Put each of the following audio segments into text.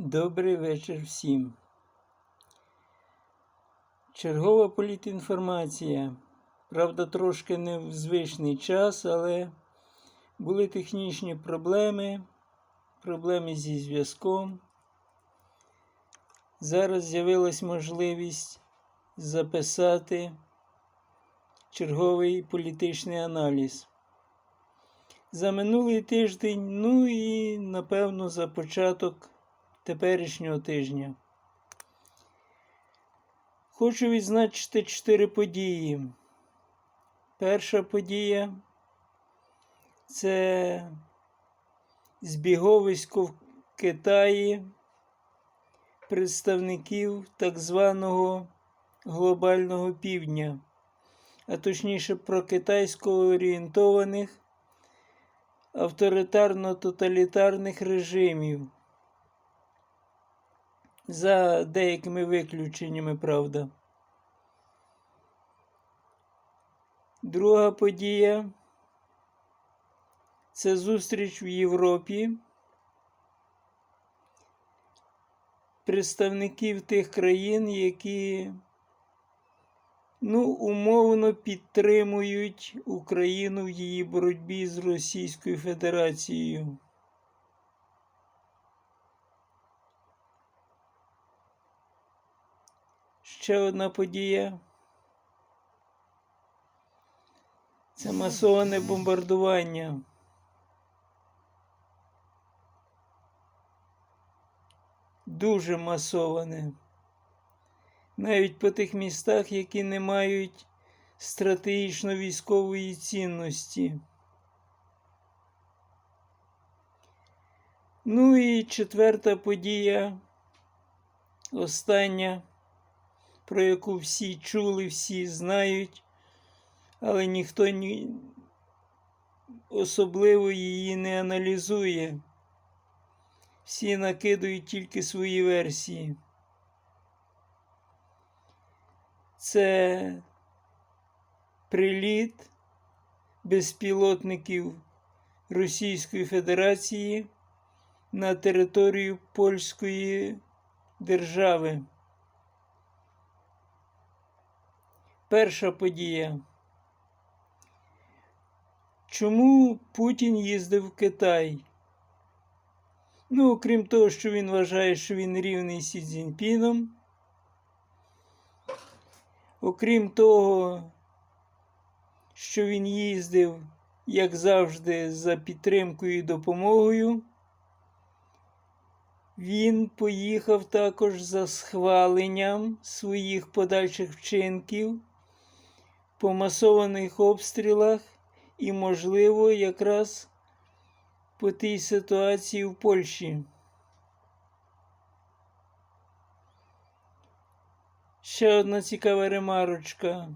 Добрий вечір всім. Чергова політінформація. Правда, трошки не в звичний час, але були технічні проблеми, проблеми зі зв'язком. Зараз з'явилась можливість записати черговий політичний аналіз. За минулий тиждень, ну і напевно за початок теперішнього тижня. Хочу відзначити чотири події. Перша подія це збіговисько в Китаї представників так званого глобального півдня, а точніше про китайсько орієнтованих авторитарно-тоталітарних режимів. За деякими виключеннями, правда. Друга подія це зустріч в Європі представників тих країн, які ну, умовно підтримують Україну в її боротьбі з Російською Федерацією. Ще одна подія. Це масоване бомбардування. Дуже масоване. Навіть по тих містах, які не мають стратегічно військової цінності. Ну і четверта подія, остання про яку всі чули, всі знають, але ніхто ні... особливо її не аналізує. Всі накидують тільки свої версії. Це приліт безпілотників Російської Федерації на територію Польської держави. Перша подія. Чому Путін їздив в Китай? Ну, окрім того, що він вважає, що він рівний Сі Цзіньпіном. Окрім того, що він їздив, як завжди, за підтримкою і допомогою, він поїхав також за схваленням своїх подальших вчинків по масованих обстрілах і, можливо, якраз по тій ситуації в Польщі. Ще одна цікава ремарочка.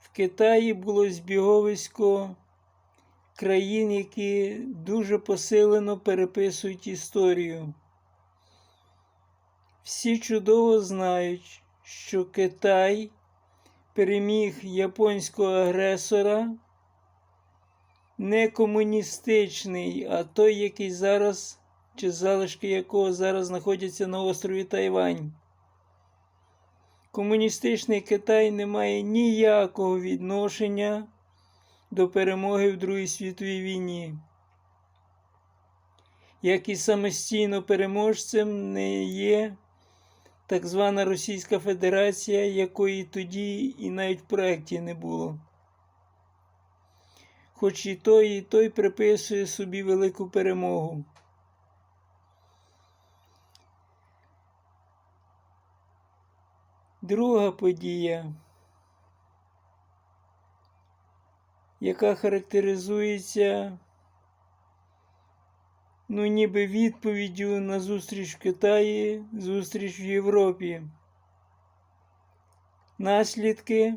В Китаї було збіговисько країн, які дуже посилено переписують історію. Всі чудово знають, що Китай переміг японського агресора не комуністичний, а той, який зараз, чи залишки якого зараз знаходяться на острові Тайвань. Комуністичний Китай не має ніякого відношення до перемоги в Другій світовій війні. Як і самостійно переможцем не є так звана Російська Федерація, якої тоді і навіть в проєкті не було. Хоч і той, і той приписує собі велику перемогу. Друга подія, яка характеризується ну, ніби відповіддю на зустріч в Китаї, зустріч в Європі. Наслідки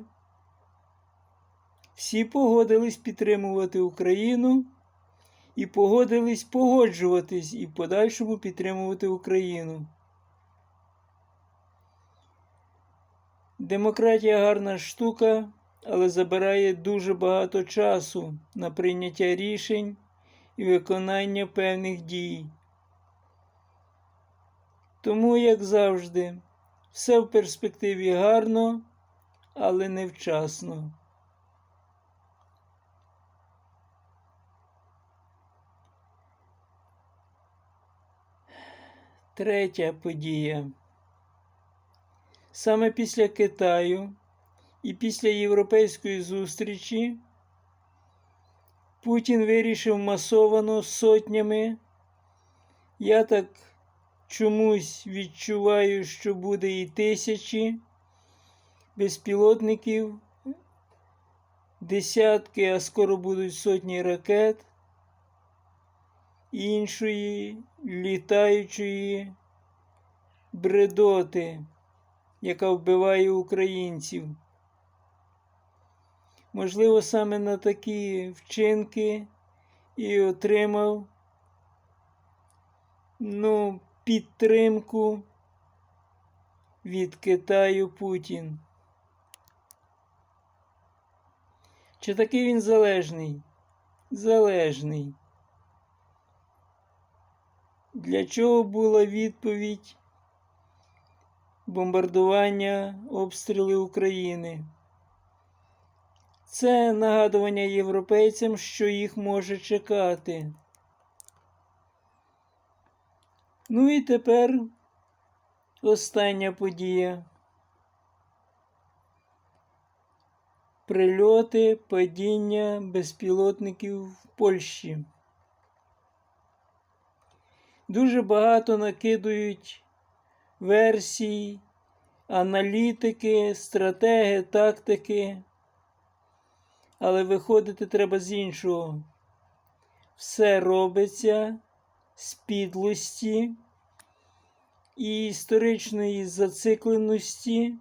всі погодились підтримувати Україну і погодились погоджуватись і в подальшому підтримувати Україну. Демократія гарна штука, але забирає дуже багато часу на прийняття рішень і виконання певних дій. Тому, як завжди, все в перспективі гарно, але невчасно. Третя подія. Саме після Китаю і після європейської зустрічі Путін вирішив масовано сотнями. Я так чомусь відчуваю, що буде і тисячі безпілотників, десятки, а скоро будуть сотні ракет іншої літаючої бредоти, яка вбиває українців. Можливо, саме на такі вчинки і отримав ну, підтримку від Китаю Путін. Чи такий він залежний? Залежний. Для чого була відповідь бомбардування обстріли України? Це нагадування європейцям, що їх може чекати. Ну і тепер остання подія. Прильоти, падіння безпілотників в Польщі. Дуже багато накидують версій, аналітики, стратеги, тактики. Але виходити треба з іншого. Все робиться з підлості і історичної зацикленості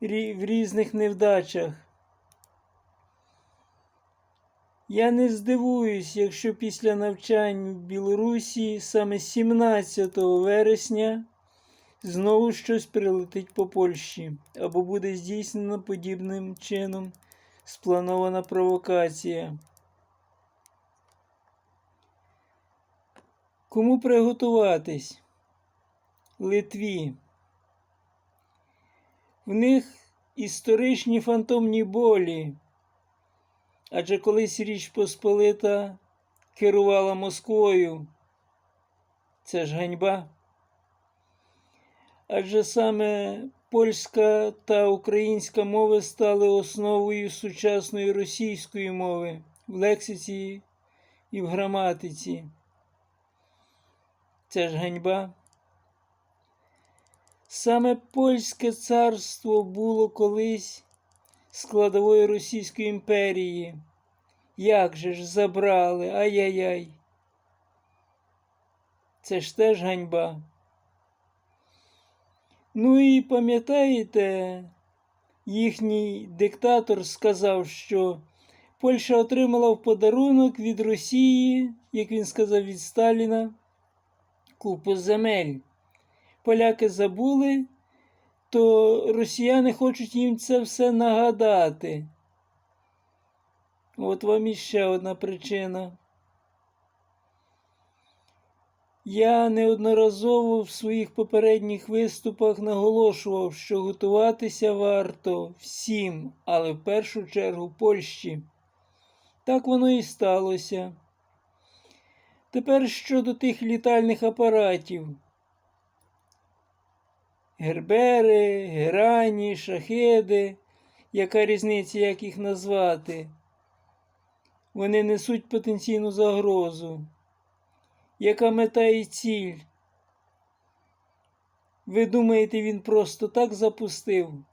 в різних невдачах. Я не здивуюсь, якщо після навчань в Білорусі саме 17 вересня знову щось прилетить по Польщі або буде здійснено подібним чином спланована провокація. Кому приготуватись? Литві. В них історичні фантомні болі. Адже колись Річ Посполита керувала Москвою. Це ж ганьба. Адже саме польська та українська мови стали основою сучасної російської мови в лексиці і в граматиці. Це ж ганьба. Саме Польське царство було колись складовою Російської імперії. Як же ж забрали? Ай-яй-яй. Це ж теж ганьба. Ну і пам'ятаєте, їхній диктатор сказав, що Польща отримала в подарунок від Росії, як він сказав, від Сталіна, купу земель. Поляки забули, то росіяни хочуть їм це все нагадати. От вам іще одна причина. Я неодноразово в своїх попередніх виступах наголошував, що готуватися варто всім, але в першу чергу Польщі. Так воно і сталося. Тепер щодо тих літальних апаратів. Гербери, герані, шахеди, яка різниця, як їх назвати? Вони несуть потенційну загрозу яка мета і ціль? Ви думаєте, він просто так запустив?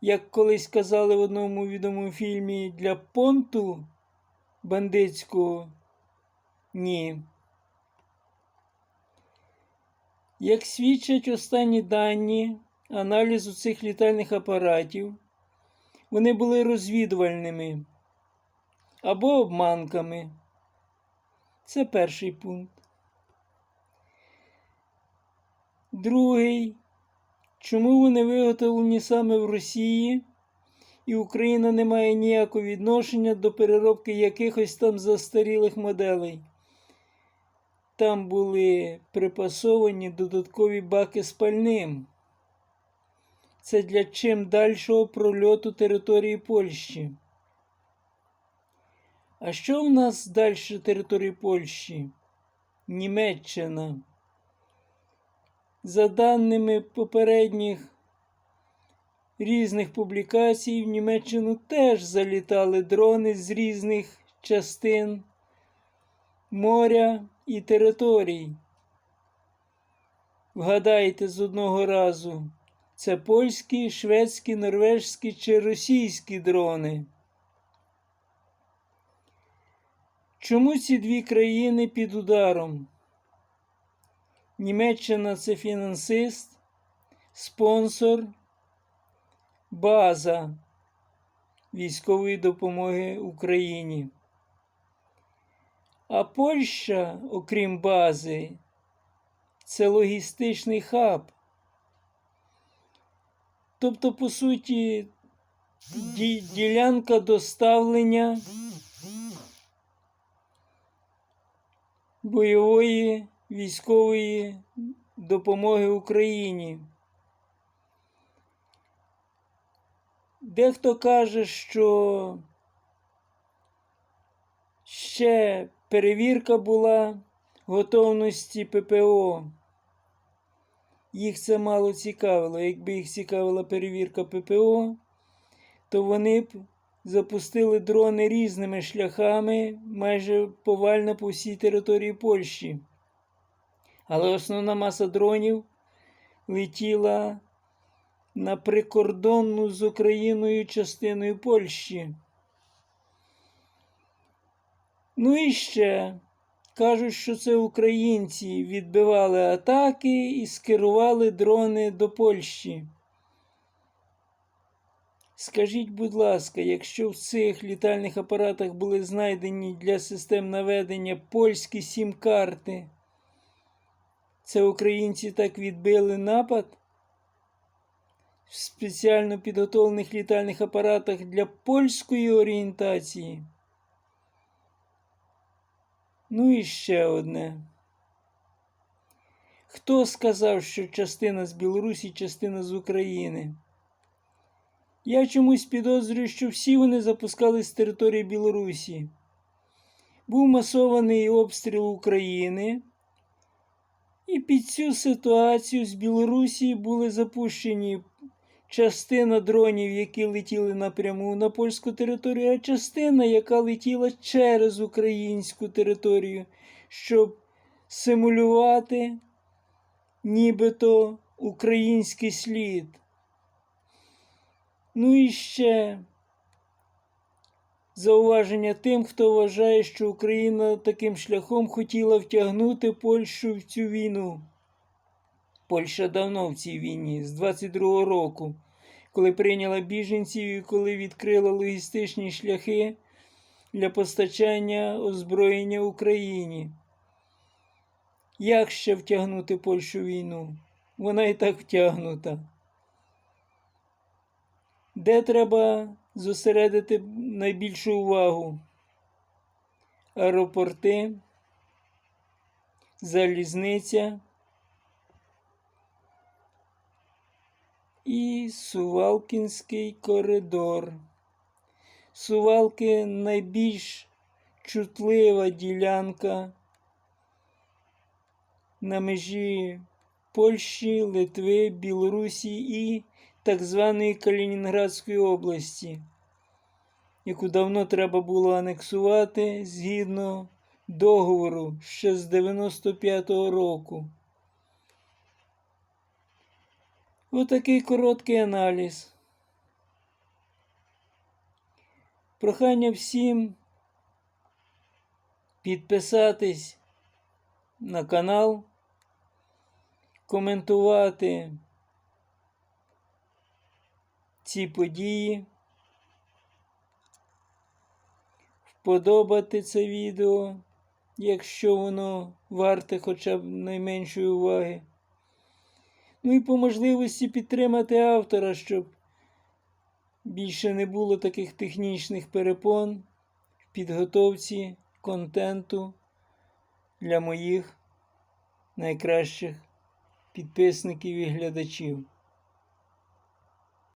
Як колись казали в одному відомому фільмі для понту бандитського? Ні. Як свідчать останні дані аналізу цих літальних апаратів, вони були розвідувальними або обманками. Це перший пункт. Другий. Чому вони виготовлені саме в Росії, і Україна не має ніякого відношення до переробки якихось там застарілих моделей? там були припасовані додаткові баки з пальним. Це для чим дальшого прольоту території Польщі. А що в нас далі території Польщі? Німеччина. За даними попередніх різних публікацій, в Німеччину теж залітали дрони з різних частин моря і територій. Вгадайте з одного разу, це польські, шведські, норвежські чи російські дрони. Чому ці дві країни під ударом? Німеччина це фінансист, спонсор, база військової допомоги Україні. А Польща, окрім бази, це логістичний хаб. Тобто, по суті, ділянка доставлення бойової військової допомоги Україні. Дехто каже, що ще перевірка була готовності ППО. Їх це мало цікавило. Якби їх цікавила перевірка ППО, то вони б запустили дрони різними шляхами майже повально по всій території Польщі. Але основна маса дронів летіла на прикордонну з Україною частиною Польщі. Ну і ще кажуть, що це українці відбивали атаки і скерували дрони до Польщі. Скажіть, будь ласка, якщо в цих літальних апаратах були знайдені для систем наведення польські сім-карти, це українці так відбили напад в спеціально підготовлених літальних апаратах для польської орієнтації? Ну і ще одне. Хто сказав, що частина з Білорусі, частина з України? Я чомусь підозрюю, що всі вони запускали з території Білорусі. Був масований обстріл України, і під цю ситуацію з Білорусі були запущені частина дронів, які летіли напряму на польську територію, а частина, яка летіла через українську територію, щоб симулювати нібито український слід. Ну і ще зауваження тим, хто вважає, що Україна таким шляхом хотіла втягнути Польщу в цю війну. Польща давно в цій війні, з 22-го року, коли прийняла біженців і коли відкрила логістичні шляхи для постачання озброєння Україні. Як ще втягнути Польщу в війну? Вона і так втягнута. Де треба зосередити найбільшу увагу? Аеропорти, залізниця і Сувалкінський коридор. Сувалки найбільш чутлива ділянка на межі Польщі, Литви, Білорусі і так званої Калінінградської області, яку давно треба було анексувати згідно договору ще з 95-го року. Отакий короткий аналіз. Прохання всім підписатись на канал, коментувати ці події, вподобати це відео, якщо воно варте хоча б найменшої уваги. Ну і по можливості підтримати автора, щоб більше не було таких технічних перепон в підготовці контенту для моїх найкращих підписників і глядачів.